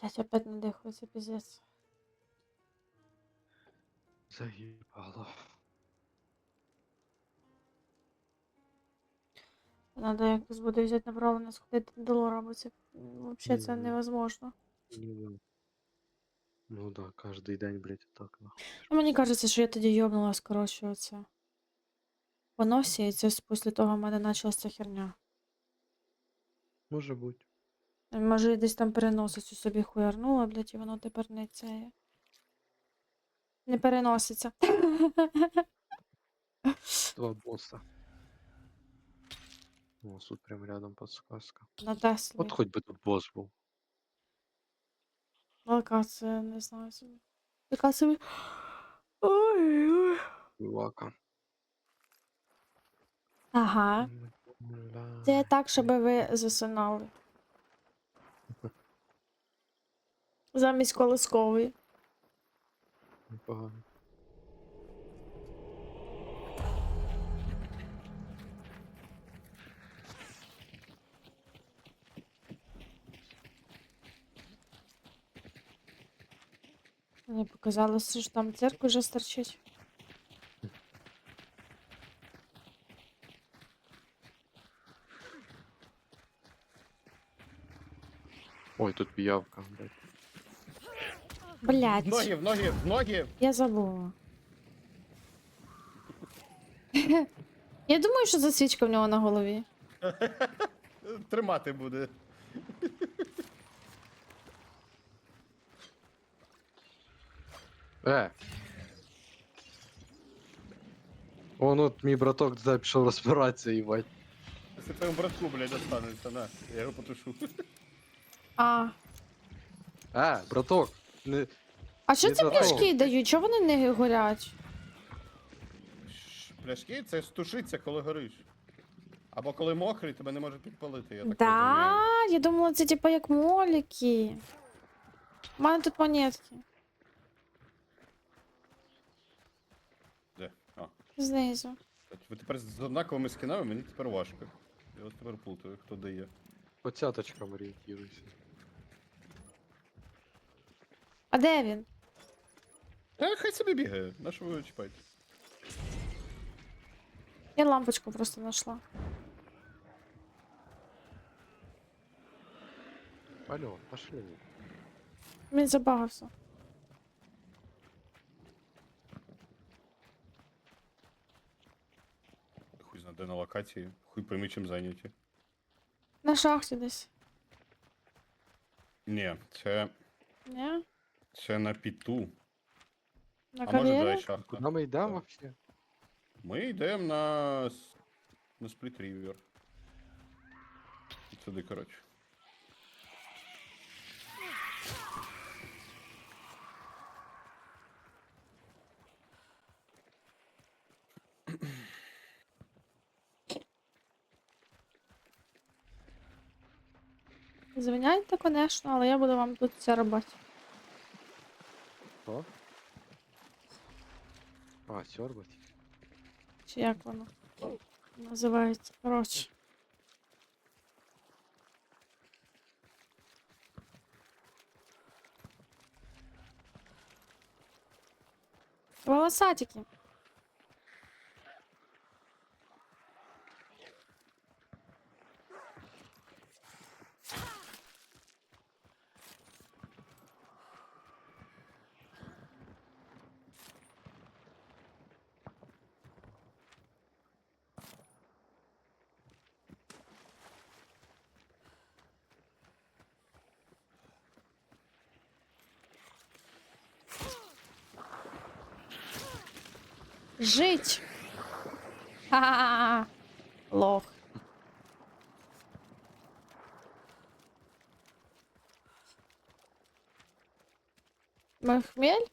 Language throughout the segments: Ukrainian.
Блять, опять надихується, піздець. Заїбало. Надо якось буде взяти направлення, сходити до лора, бо це взагалі це Мгм. невозможно. Ну да. Ну да, кожний день, блядь, так нахуй. Ну, мені кажеться, що я тоді йобнулась, коротше, оце. По носі, і це після того в мене почалася ця херня. Може бути. Може, я десь там переносицю собі хуярнула, блядь, і воно тепер не це. Не переноситься. Два босса. О, тут прям рядом подсказка. На Теслі. От хоч би тут босс був. Локація, не знаю собі. Яка собі. Ой-ой. Чувака. Ага. Це так, щоб ви засинали. Замість колискової. Непогано. Мені показалося, що там церква вже стерчить. Ой, тут пиявка, блядь. Блять, В ноги, в ноги, в ноги. я забула. Я думаю, що засвічка в нього на голові. Тримати буде. Е! Вон от мій браток туди пішов розбиратися, їбать. Це твоєму братку, блядь, достанеться, на. Я його потушу. А. Е, браток! Не... А що Не це за пляшки дають? Чого вони не горять? Ш- Пляшки це стушиться, коли гориш. Або коли мокрий, тебе не може підпалити, я так Да, розумію. я думала, це типа як моліки. У мене тут монетки. Де? А. Знизу. Ви тепер з однаковими скінами, мені тепер важко. Я вас тепер плутаю, хто дає. По цяточкам орієнтируйся. А де він? Та хай собі бігає, на що ви чіпаєте? Я лампочку просто знайшла. Алло, пошли. Він забагався. Хуй знає, де на локації, хуй пойми чим зайняті. На шахті десь. Ні, це, Ні? Це на піту. На А може дай шахта. Куди ми йдемо вообще? Ми йдемо на. с- на спліт рівер. Сюди, коротше. Звиняйте, конечно, але я буду вам тут це робити. Що? А, сьорбать. Чи як воно називається? Коротше. Волосатики. Жить. Ха-ха-ха. Лох. Ми хмель?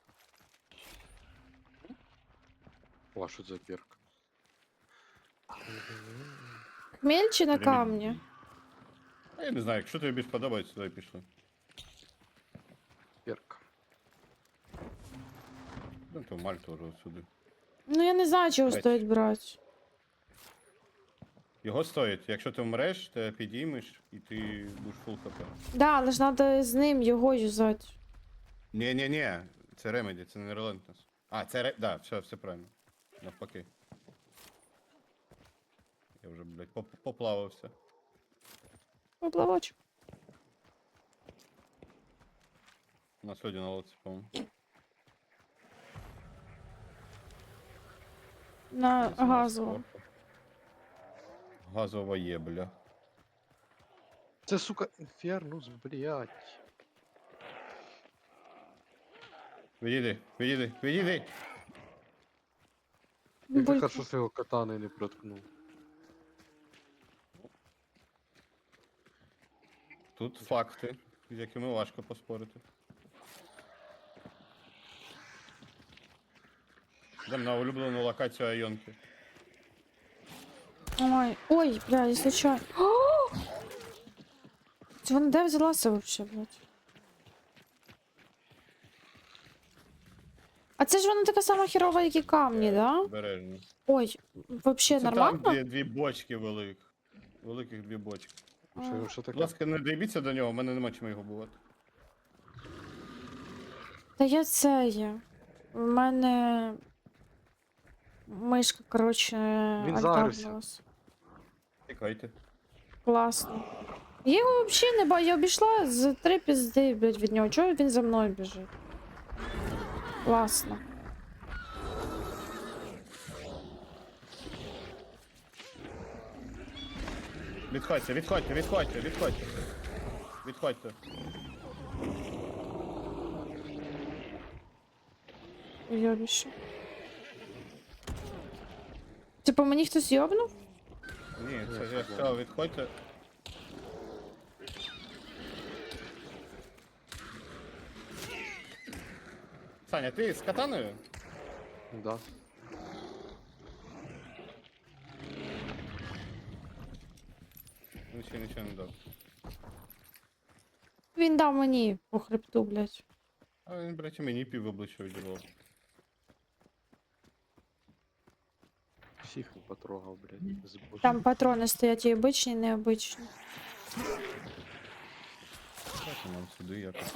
О, що за перк? Хмель чи на Ремінь. камні? А я не знаю, якщо тобі більш подобається, туди пішли. Перк. Ну, то Мальту вже сюди. Ну я не знаю, чого Бач. стоїть брати. Його стоїть. Якщо ти вмреш, ти підіймеш і ти будеш фул хп. Да, але ж треба з ним його юзати. ні ні ні це ремеді, це не релентнес. А, це ре... Да, все, все правильно. Навпаки. Я вже, блядь, поп- поплавався. Поплавочок. У нас люди на лодці, по-моєму. На Десь у газову. Газова є, бля. Це, сука, інфернус, блядь. Відійди, відійди, відійди! Як хорошо, що його катани не проткнув. Тут факти, з якими важко поспорити. Йдемо на улюблену локацію Айонки. Ой, ой, бля, я случайно. Це вона де взялася вообще, блядь? А це ж вона така сама херова, як і камні, да? Обережно. Ой, вообще Це нормально? там, де дві бочки великих. Великих дві бочки. А. Що, що Будь таке? ласка, не доїбіться до нього, в мене нема чим його бувати. Та я це є. У мене мишка, коротше, Він загрився. альтабнулась. Тікайте. Класно. Я його взагалі не бачу. Я обійшла з три пізди, блядь, від нього. Чого він за мною біжить? Класно. Відходьте, відходьте, відходьте, відходьте. Відходьте. Йобіще. Типу мені хтось йобнув? Ні, це я сказав, відходьте. Саня, ти з катаною? Да. Він ще нічого не дав. Він дав мені по хребту, блядь. А він, блядь, і мені пів обличчя відірвав. Всіх потрогав, блядь. Збочив. Там патрони стоять і обичні, і необичні. Давайте нам сюди якось.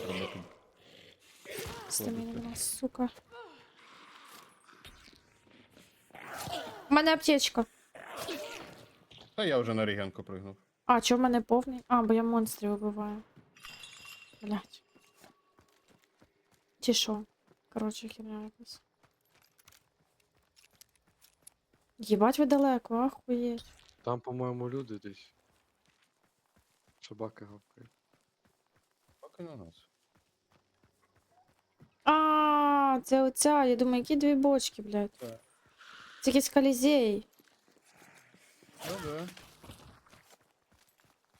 Стаміна нема, сука. У мене аптечка. Та я вже на регенку пригнув. А, чого в мене повний? А, бо я монстрів вбиваю. Блять. Чи що? Коротше, херня якась. Єбать ви далеко, ахуєть. Там, по-моєму, люди десь. Собаки гавкають. Поки на нас. А, це оця. Я думаю, які дві бочки, блядь. Так. Це якийсь колізей. Ну да.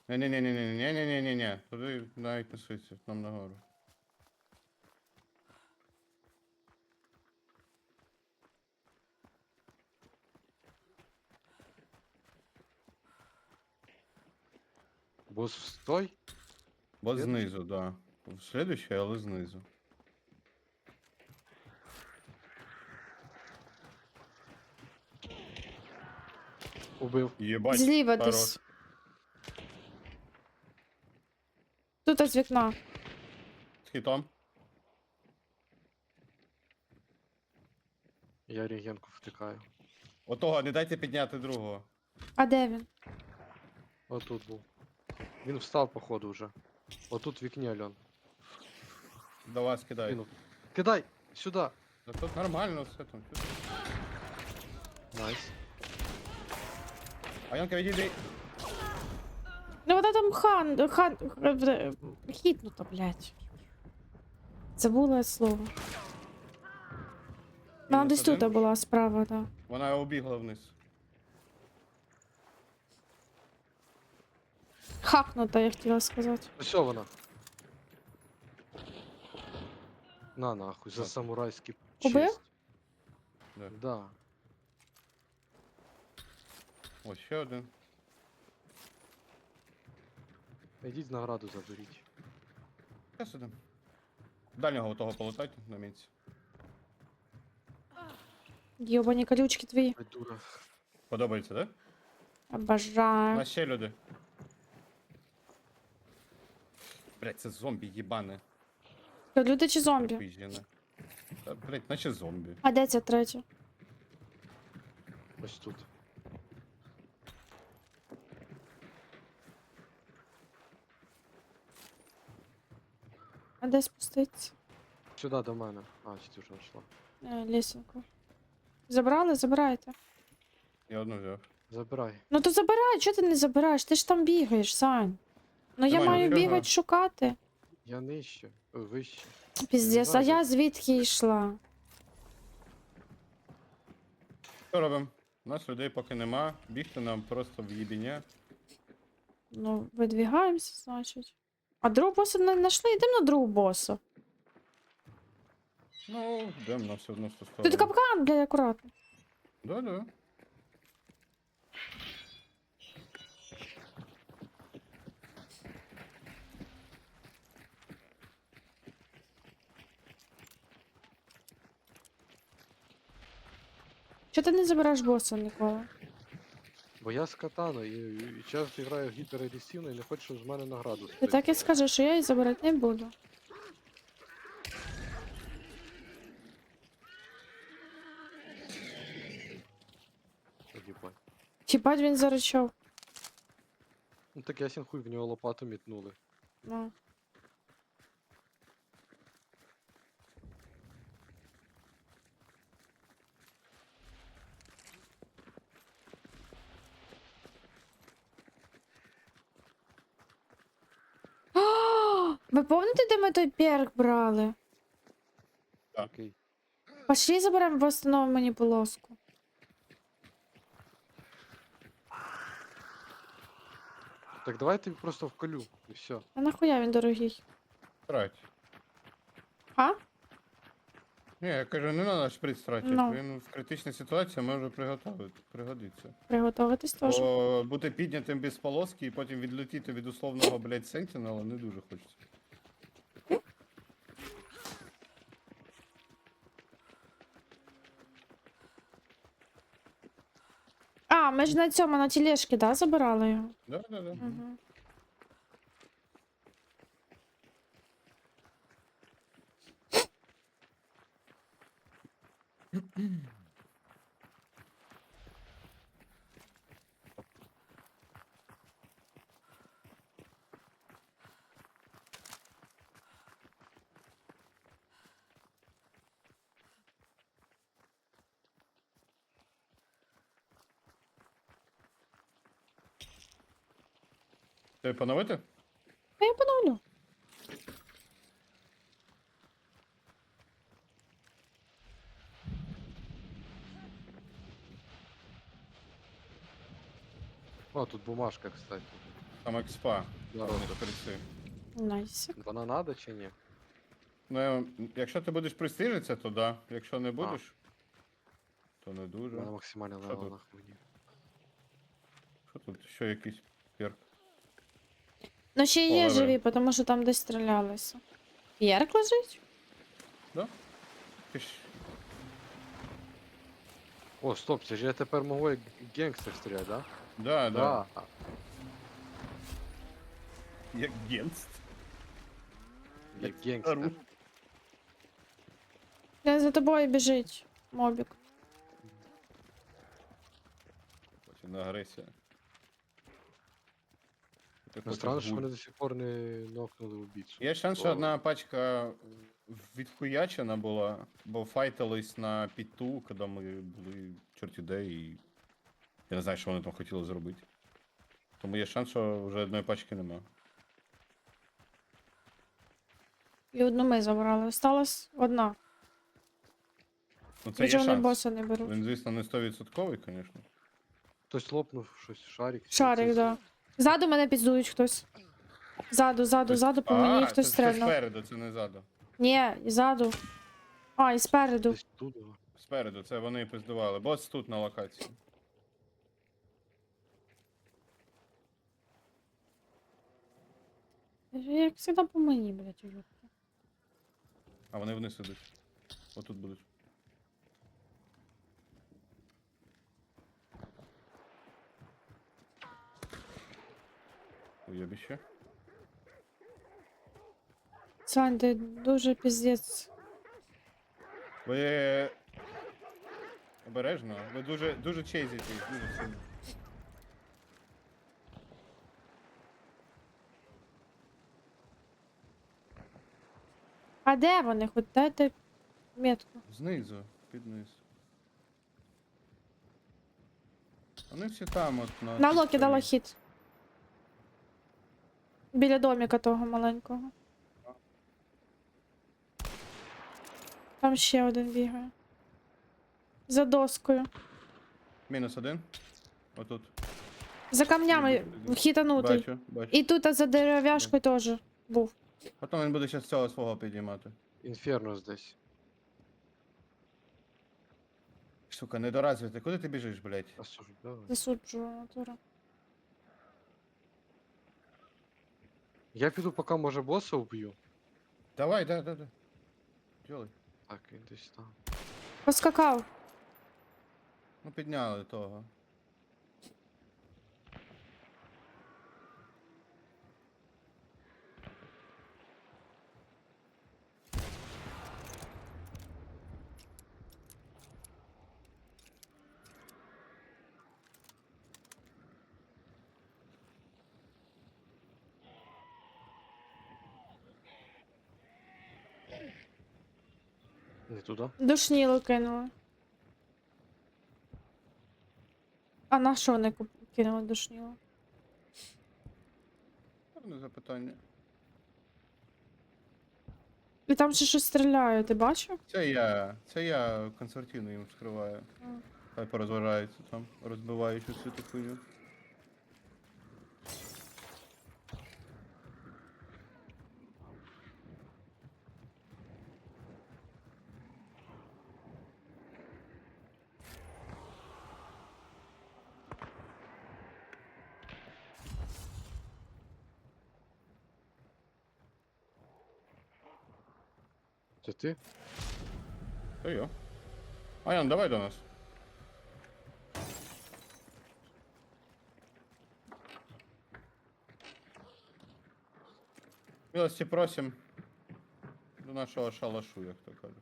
Не-не-не-не-не-не-не-не-не-не. Туди навіть не суйся, нам нагору. Бос стой? Бо Де? знизу, да. В следующий, але знизу. Убив. Єбать. Зліва хорош. десь. Тут з вікна. З хітом. Я регенку втикаю. Отого, не дайте підняти другого. А де він? Отут був. Він встав, походу, вже. Отут в вікні, Альон. До вас кидаю. Кинув. Кидай! Сюди! Та тут нормально все там. Найс. А Янка, відійди. Ну вона там хан, хан, х- хітнута, блядь. Забула слово. Вона Мінус десь тут один. була справа, так. Вона убігла вниз. Хакнута, я хотіла сказати. Ось вона. На нахуй, за Так. самурайський Убив? честь. Да. Да. Ось ще один. Ідіть награду заберіть. Зараз один. Дальнього того полутайте на місці. Йобані колючки твої. Ай, дура. Подобається, да? У Обожаю. нас ще люди. Блять, це зомбі їбане. Що, люди чи зомбі? Та, блять, наче зомбі. А де ця третя? Ось тут. А де спуститься? Сюди до мене. А, чи ти вже йшла. Е, лісенку. Забрали? Забирайте. Я одну взяв. Забирай. Ну то забирай, чого ти не забираєш? Ти ж там бігаєш, Сань. Ну я Давай, маю нічого. бігати шукати. Я нижче. О, вище. Піздець, а я звідки йшла? Що робимо? У нас людей поки нема. Бігти нам просто в їбіня. Ну, видвігаємося, значить. А другого боса не знайшли, йдемо на другого боса. Ну, йдемо на все одно ту Тут капкан, блядь, акуратно. Да, да. Чого ти не забираєш боса ніколи? Бо я з катана і, і часто граю гіперагресивно і не хочу, щоб з мене награду Ти так і скажеш, що я її забирати не буду. Хіба він заричав. Ну так ясен хуй в нього лопату мітнули. Ну. А, Пам'ятаєте, де ми той перк брали? Так. Окей. Пошли заберемо восстановимо мені полоску. Так давайте просто вколю і все. А нахуя він дорогий? Трать. А? Ні, я кажу, не треба шприц тратити. Ну. Він в критичній ситуації може приготувати, пригодиться. Приготуватись теж. Бо бути піднятим без полоски і потім відлетіти від условного, блядь, сентінела не дуже хочеться. Ж на цьому на тележці, да, забирали його? Да, да, да. Угу. Тебе поновити? А я поновлю. О, тут бумажка, кстати. Там експа. Да, Там шприци. Найс. Вона надо чи ні? Ну, якщо ти будеш пристижитися, то да. Якщо не будеш, то не дуже. Вона максимально Що тут? Що тут ще якийсь? Ну ще є Поливай. живі, тому що там десь стрілялися. Ярк лежить? Да? Ти ж... О, стоп, це ж я тепер можу як гангстер стріляти, да? Да, да. А, Як генст. Як Як гангстер. ору. Він за тобою біжить, мобік. Потім агресія. Ну странно, що вони до сих пор не нокнули убійцю. Є шанс, що одна пачка відхуячена була, бо файтились на піту, коли ми були чорті де, і я не знаю, що вони там хотіли зробити. Тому є шанс, що вже одної пачки нема. І одну ми забрали. Осталась одна. Ну це є вони шанс. боса не беруть? Він, звісно, не 100%, звісно. Хтось лопнув щось, шарик. Шарик, це- да. Ззаду мене підзують хтось. Ззаду, ззаду, ззаду по мені хтось це, це стрельнув. спереду, це не ззаду. Ні, і ззаду. А, і спереду. Десь тут. Спереду, це вони пиздували. Бос тут на локації. Як завжди по мені, блядь, уйобки. А вони вниз ідуть. Отут будуть. Уєбіще. Сань, ти дуже піздець. Ви обережно. Ви дуже дуже чейзите, дуже сильно. А де вони? Хоч дайте метку. Знизу, під низ. Вони всі там от на. На локі дала хід. Біля доміка того маленького. Там ще один бігає. За доскою. Мінус один. Отут. За камнями хітанутий. Бачу, бачу. І тут а за дерев'яшкою теж був. Потім він буде зараз цього свого підіймати. Інфернус десь. Сука, недоразвитий. Куди ти біжиш, блядь? Засуджую натура. Я піду, поки може боса вб'ю. Давай, да, да, да. Делай. Так, він десь там. Поскакав. Ну підняли того. Не туди. Душніло кинули. А на що вони кинули душніло? Гарне запитання. І там ще щось стріляє, ти бачив? Це я. Це я консертивно їм скриваю. Хай порозважаються там, розбиваючи всю ту хуйню. Це ти? Та йо. Аян, давай до нас. Милості просим до нашого шалашу, як то кажуть.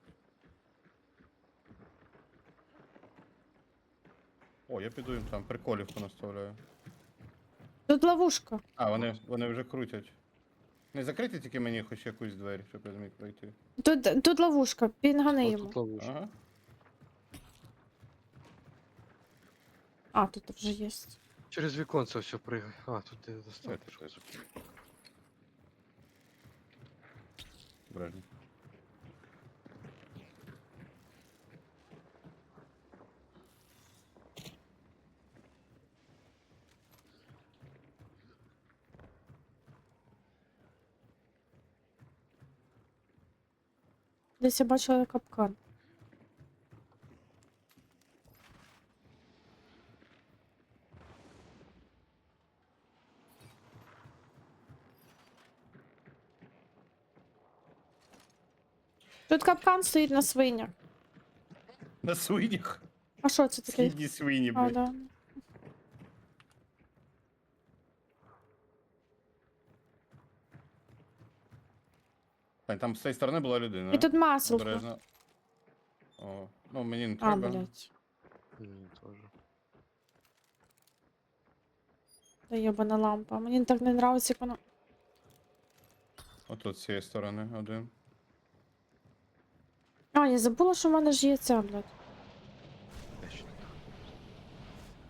О, я піду їм там приколів понаставляю. Тут ловушка. А, вони, вони вже крутять. Не закрити тільки мені хоч якусь двері, щоб я зміг пройти. Тут, тут ловушка, пінгани О, йому. тут ловушка. Ага. А, тут вже є. Через віконце все пригай. А, тут не достати. Це. Десь я бачила капкан. Тут капкан стоїть на свинях. На свинях. А що це таке? Східні свині, А, блядь. да. Тань, там з цієї сторони була людина. І тут масло. Обережно. О, ну мені не А, треба. блядь. Мені теж. Та єбана лампа. Мені так не нравиться, як вона. Отут з цієї сторони один. А, я забула, що в мене ж є ця, блядь. Точно.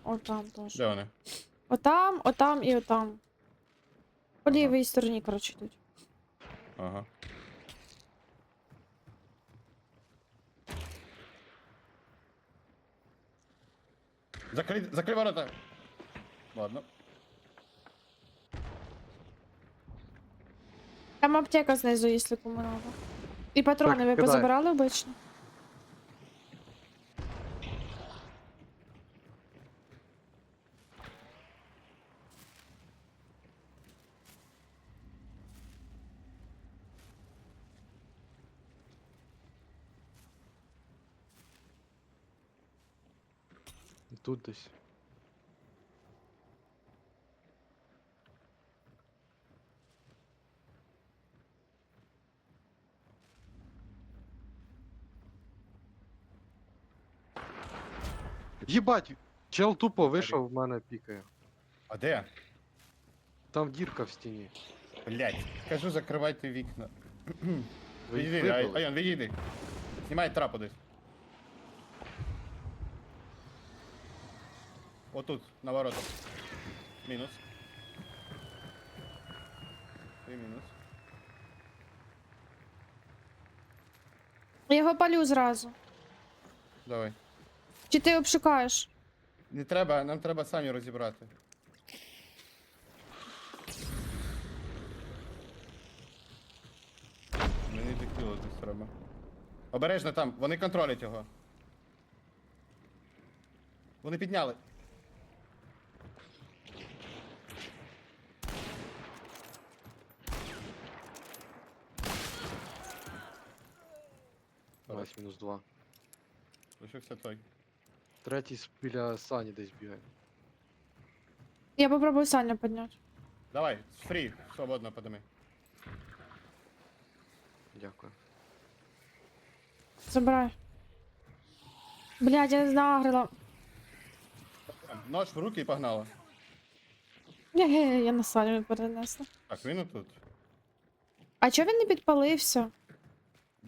Отам теж. Де вони? Отам, отам і отам. По лівій стороні, коротше, йдуть. Ага. Закрий, закрий ворота. Ладно. Там аптека знизу, якщо кому надо. І патрони Так, ви кидай. позабирали обично? тут десь. Єбать! Чел тупо вийшов в мене пікає. А де? Там дірка в стіні. Блять, кажу, закривайте вікна. Відійди, Ай- Айон, відійди. Знімай трапу десь. Отут, на воротах. Мінус. І мінус. Я його палю зразу. Давай. Чи ти обшукаєш? Не треба, нам треба самі розібрати. Мені декіло десь треба. Обережно там, вони контролять його. Вони підняли. Ось мінус два. Лишився той. Третій з- біля сані десь бігає. Я попробую Саню підняти. Давай, фрі, свободно подими. Дякую. Забирай. Блядь, я знагрила. Нож в руки і погнала. Ге-ге, я на Саню перенесла. Так, він тут. А чого він не підпалився?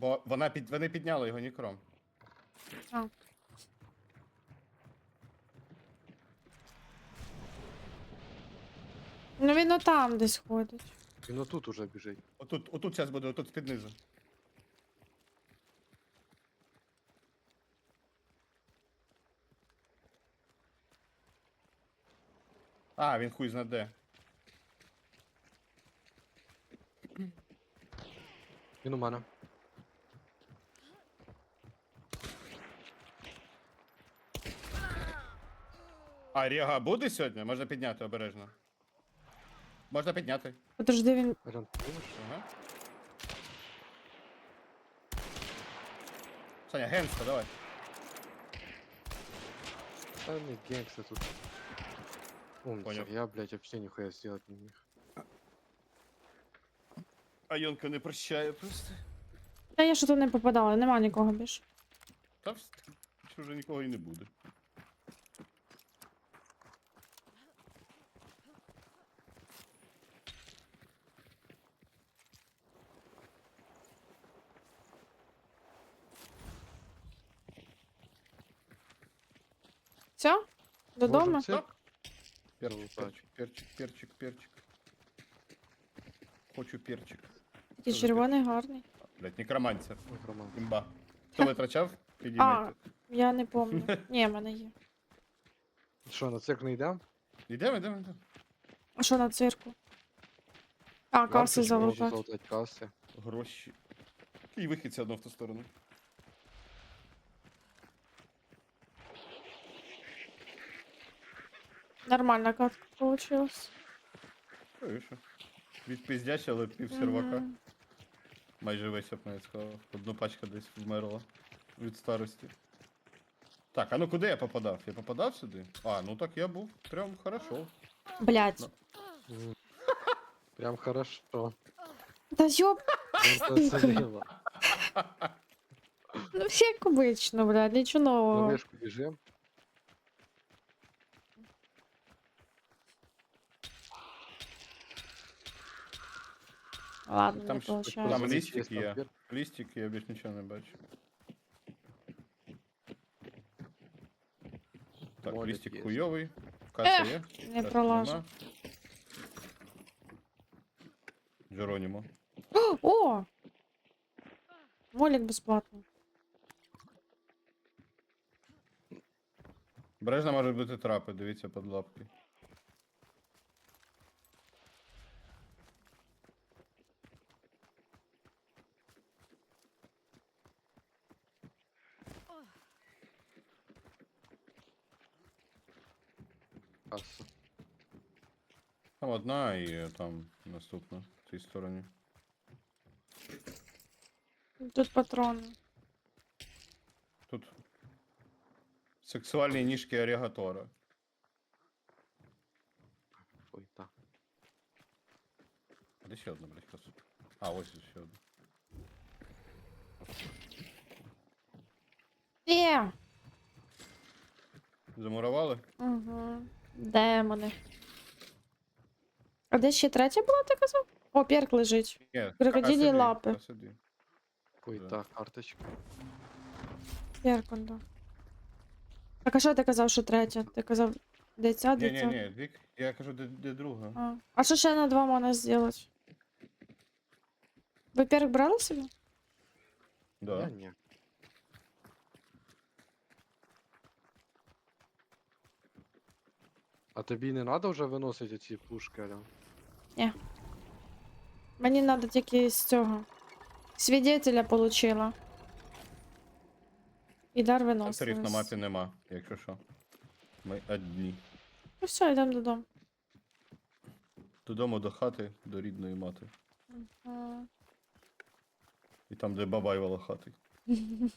Бо вона під... вони підняли його нікром. А. Ну він отам десь ходить. Він отут уже біжить. Отут, отут зараз буде, отут під низу. А, він хуй зна де. Він у мене. А, Ріга буде сьогодні? Можна підняти обережно. Можна підняти. Подожди, він. Аріон, ти помниш? Ага. Саня, генста, давай. Та не генгста тут. Умница, Понял. я, блядь, вообще нихуя сделать не мог. А Йонка не прощає просто. Та я що тут не попадала, нема нікого більше. Та вс- вже нікого і не буде. Все? Додому? Цирк? Первую Перчик, перчик, перчик, перчик. Хочу перчик. За червоний гарний. Блять, некромантер. Ой, Роман. Імба. Хто витрачав? Підіймайте. Я не пам'ятаю. Ні, в мене є. Що, на цирк не йдемо? Йдемо, йдемо, йдемо. А що на цирку? А, каси Можу залутати. залутати каси. Гроші. І вихід все одно в ту сторону. Нормальна катка получилась. Що, і що? Відпиздячили пів сервака. Мгм. Майже весь я б навіть сказав. Одну пачка десь вмерла від старості. Так, а ну куди я попадав? Я попадав сюди? А, ну так я був прям хорошо. Блять. Мгм. Прям хорошо. Та йоп, Прям зацінила. ну як обично, блядь, нічого На нового. вишку біжим. Ладно, Там не там лістик є. Лістик, я більш нічого не бачу. Так, Молік лістик є. хуйовий. Каса є. Не Каси пролажу. нема. Джеронімо. О! Молік безплатно. Бережно можуть бути трапи, дивіться під лапки. Каса. Там одна і е, там наступна в цій стороні. Тут патрони. Тут сексуальні ніжки Орігатора. Ой, так. А Де ще одна, блядь, каса? А, ось ще одна. Е! Замурували? Угу. Демони. А де ще третя була, ти казав? О, перк лежить. Ні, Крокодилі та лапи. та. Ой, Да. так, карточка. Перк, он, да. Так, а що ти казав, що третя? Ти казав, де ця, де Ні, ця? ні, ні, я кажу, де, де друга. А. а що ще на два можна зробити? Ви перк брали собі? Да. Я ні. А тобі не треба вже виносити ці пушки, Аля? Мені треба тільки з цього. Свідетеля получила. І дар Акторів на мапі нема, якщо що. Ми одні. Ну все, йдемо додому. Додому до хати, до рідної мати. А. І там, де бабайвала хати.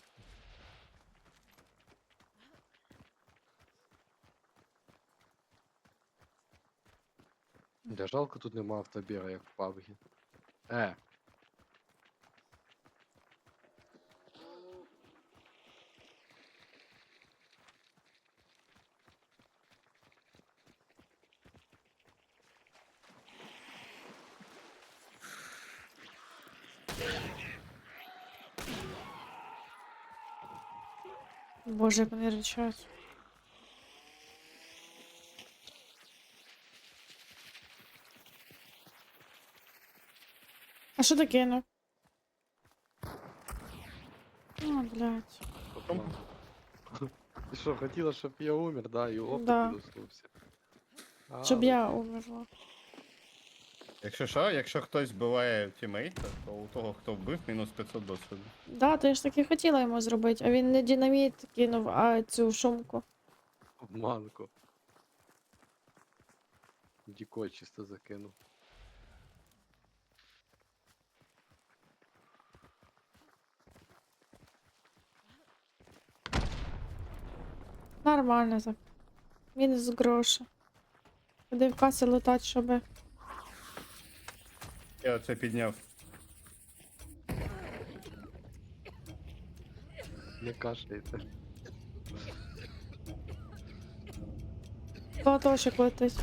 Де жалко тут нема автобіра, як в PUBG. Е, Боже, як вони. Що ти кинув? А, блядь. Потім ти що, хотіла, щоб я умер, да, і опит Да. А, Щоб я умерла. Якщо що, якщо хтось вбиває тімейта, то у того, хто вбив, мінус 500 досвіду. Да, то я ж таки хотіла йому зробити, а він не динаміт кинув, а цю шумку. Обманку. Дікой чисто закинув. Нормально так. Мінус гроші. Куди в касі летать, щоб. Я це підняв. Не кашляйте. Платошик летить.